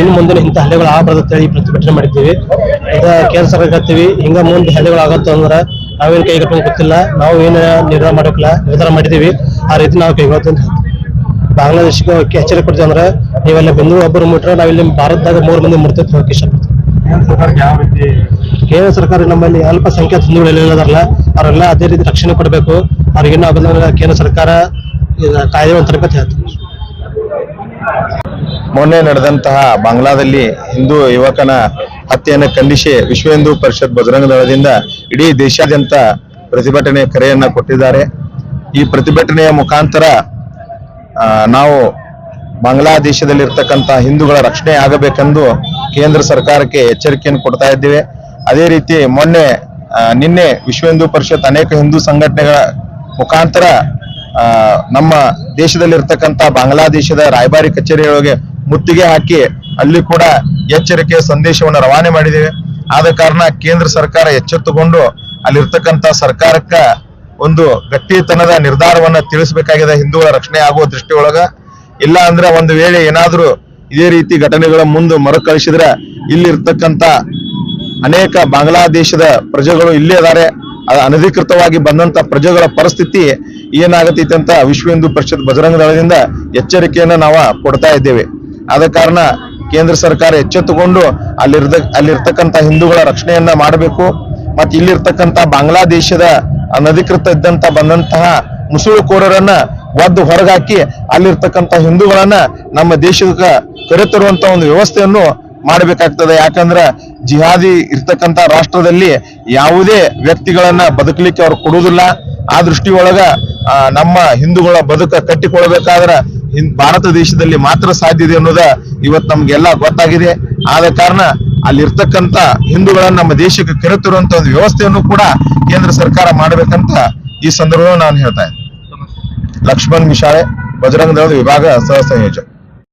ಇನ್ನು ಮುಂದೆ ಇಂಥ ಹಳ್ಳಿಗಳು ಆಗಬಾರ್ದು ಅಂತ ಹೇಳಿ ಪ್ರತಿಭಟನೆ ಮಾಡಿದ್ದೀವಿ. ಇದ ಕೇಂದ್ರ ಸರ್ಕಾರ ಹಿಂಗ ಮುಂದೆ ಹಳ್ಳಿಗಳು ಆಗತ್ತ ಅಂದ್ರೆ ನಾವೇನು ಕೈ ಕಟ್ಕೊಂಡು ಗೊತ್ತಿಲ್ಲ ನಾವು ಏನು ನಿರ್ಧಾರ ಮಾಡಬೇಕಿಲ್ಲ ನಿರ್ಧಾರ ಮಾಡಿದೀವಿ ಆ ರೀತಿ ನಾವು ಕೈಗೊಳ್ತೀವಿ ಅಂತ ಹೇಳ್ತೀವಿ. ಬಾಂಗ್ಲಾದೇಶಕ್ಕೆ ಎಚ್ಚರಿಕೆ ಕೊಡ್ತೀವಿ ಅಂದ್ರೆ ನೀವೆಲ್ಲ ಬೆಂಗಳೂರು ಒಬ್ಬರು ಮುಟ್ರೆ ನಾವಿಲ್ಲಿ ಭಾರತದಾಗ ಮೂರು ಮಂದಿ ಮುಡ್ತೇವೆ ಹೋಗಿ ಇಷ್ಟಪಡ್ತೀವಿ. ಕೇಂದ್ರ ಸರ್ಕಾರ ನಮ್ಮಲ್ಲಿ ಅಲ್ಪಸಂಖ್ಯಾತ ಹಿಂದೂಗಳು ಎಲ್ಲದಾರಲ್ಲ ಅವರೆಲ್ಲ ಅದೇ ರೀತಿ ರಕ್ಷಣೆ ಕೊಡಬೇಕು. ಅವ್ರಿಗೆ ಆಗೋದಂದ್ರೆ ಕೇಂದ್ರ ಸರ್ಕಾರ ಕಾಯ್ದೆ ಅಂತರ್ಗತ ತರಬೇತಿ ಹೇಳ್ತೀವಿ. ಮೊನ್ನೆ ನಡೆದಂತಹ ಬಾಂಗ್ಲಾದಲ್ಲಿ ಹಿಂದೂ ಯುವಕನ ಹತ್ಯೆಯನ್ನು ಖಂಡಿಸಿ ವಿಶ್ವ ಹಿಂದೂ ಪರಿಷತ್ ಬಜರಂಗ ದಳದಿಂದ ಇಡೀ ದೇಶಾದ್ಯಂತ ಪ್ರತಿಭಟನೆ ಕರೆಯನ್ನ ಕೊಟ್ಟಿದ್ದಾರೆ. ಈ ಪ್ರತಿಭಟನೆಯ ಮುಖಾಂತರ ನಾವು ಬಾಂಗ್ಲಾದೇಶದಲ್ಲಿರ್ತಕ್ಕಂಥ ಹಿಂದೂಗಳ ರಕ್ಷಣೆ ಆಗಬೇಕೆಂದು ಕೇಂದ್ರ ಸರ್ಕಾರಕ್ಕೆ ಎಚ್ಚರಿಕೆಯನ್ನು ಕೊಡ್ತಾ ಇದ್ದೇವೆ. ಅದೇ ರೀತಿ ಮೊನ್ನೆ ನಿನ್ನೆ ವಿಶ್ವ ಹಿಂದೂ ಪರಿಷತ್ ಅನೇಕ ಹಿಂದೂ ಸಂಘಟನೆಗಳ ಮುಖಾಂತರ ನಮ್ಮ ದೇಶದಲ್ಲಿರ್ತಕ್ಕಂಥ ಬಾಂಗ್ಲಾದೇಶದ ರಾಯಭಾರಿ ಕಚೇರಿಯೊಳಗೆ ಮುತ್ತಿಗೆ ಹಾಕಿ ಅಲ್ಲಿ ಕೂಡ ಎಚ್ಚರಿಕೆಯ ಸಂದೇಶವನ್ನು ರವಾನೆ ಮಾಡಿದ್ದೇವೆ. ಆದ ಕಾರಣ ಕೇಂದ್ರ ಸರ್ಕಾರ ಎಚ್ಚೆತ್ತುಕೊಂಡು ಅಲ್ಲಿರ್ತಕ್ಕಂಥ ಸರ್ಕಾರಕ್ಕ ಒಂದು ಗಟ್ಟಿತನದ ನಿರ್ಧಾರವನ್ನ ತಿಳಿಸಬೇಕಾಗಿದೆ. ಹಿಂದೂಗಳ ರಕ್ಷಣೆ ಆಗುವ ದೃಷ್ಟಿಯೊಳಗ. ಇಲ್ಲ ಅಂದ್ರೆ ಒಂದು ವೇಳೆ ಏನಾದರೂ ಇದೇ ರೀತಿ ಘಟನೆಗಳ ಮುಂದೆ ಮರುಕಳಿಸಿದ್ರೆ ಇಲ್ಲಿರ್ತಕ್ಕಂಥ ಅನೇಕ ಬಾಂಗ್ಲಾದೇಶದ ಪ್ರಜೆಗಳು ಇಲ್ಲೇ ಇದ್ದಾರೆ. ಅನಧಿಕೃತವಾಗಿ ಬಂದಂತ ಪ್ರಜೆಗಳ ಪರಿಸ್ಥಿತಿ ಏನಾಗತೈತೆ ಅಂತ ವಿಶ್ವ ಹಿಂದೂ ಪರಿಷತ್ ಬಜರಂಗ ದಳದಿಂದ ಎಚ್ಚರಿಕೆಯನ್ನು ನಾವು ಕೊಡ್ತಾ ಇದ್ದೇವೆ. ಆದ ಕಾರಣ ಕೇಂದ್ರ ಸರ್ಕಾರ ಎಚ್ಚೆತ್ತುಕೊಂಡು ಅಲ್ಲಿರ್ದ, ಅಲ್ಲಿರ್ತಕ್ಕಂಥ ಹಿಂದೂಗಳ ರಕ್ಷಣೆಯನ್ನ ಮಾಡಬೇಕು. ಮತ್ತೆ ಇಲ್ಲಿರ್ತಕ್ಕಂಥ ಬಾಂಗ್ಲಾದೇಶದ ಅನಧಿಕೃತ ಇದ್ದಂತ ಬಂದಂತಹ ಮುಸುಳುಕೋರರನ್ನ ಒದ್ದು ಹೊರಗಾಕಿ ಅಲ್ಲಿರ್ತಕ್ಕಂಥ ಹಿಂದೂಗಳನ್ನ ನಮ್ಮ ದೇಶಕ್ಕೆ ಕರೆತರುವಂತ ಒಂದು ವ್ಯವಸ್ಥೆಯನ್ನು ಮಾಡಬೇಕಾಗ್ತದೆ. ಯಾಕಂದ್ರೆ ಜಿಹಾದಿ ಇರ್ತಕ್ಕಂಥ ರಾಷ್ಟ್ರದಲ್ಲಿ ಯಾವುದೇ ವ್ಯಕ್ತಿಗಳನ್ನ ಬದುಕಲಿಕ್ಕೆ ಅವ್ರು ಕೊಡುವುದಿಲ್ಲ. ಆ ದೃಷ್ಟಿಯೊಳಗ ನಮ್ಮ ಹಿಂದೂಗಳ ಬದುಕ ಕಟ್ಟಿಕೊಳ್ಬೇಕಾದ್ರ ಭಾರತ ದೇಶದಲ್ಲಿ ಮಾತ್ರ ಸಾಧ್ಯ ಇದೆ ಅನ್ನೋದ ಇವತ್ತು ನಮ್ಗೆಲ್ಲ ಗೊತ್ತಾಗಿದೆ. ಆದ ಕಾರಣ ಅಲ್ಲಿರ್ತಕ್ಕಂತ ಹಿಂದೂಗಳನ್ನ ನಮ್ಮ ದೇಶಕ್ಕೆ ಕರೆತರುವಂತ ಒಂದು ವ್ಯವಸ್ಥೆಯನ್ನು ಕೂಡ ಕೇಂದ್ರ ಸರ್ಕಾರ ಮಾಡಬೇಕಂತ ಈ ಸಂದರ್ಭದಲ್ಲಿ ನಾನು ಹೇಳ್ತಾ ಲಕ್ಷ್ಮಣ್ ಮಿಶಾಳೆ ಬಜರಂಗ ದಳದ ವಿಭಾಗ ಸಹ ಸಂಯೋಜಕ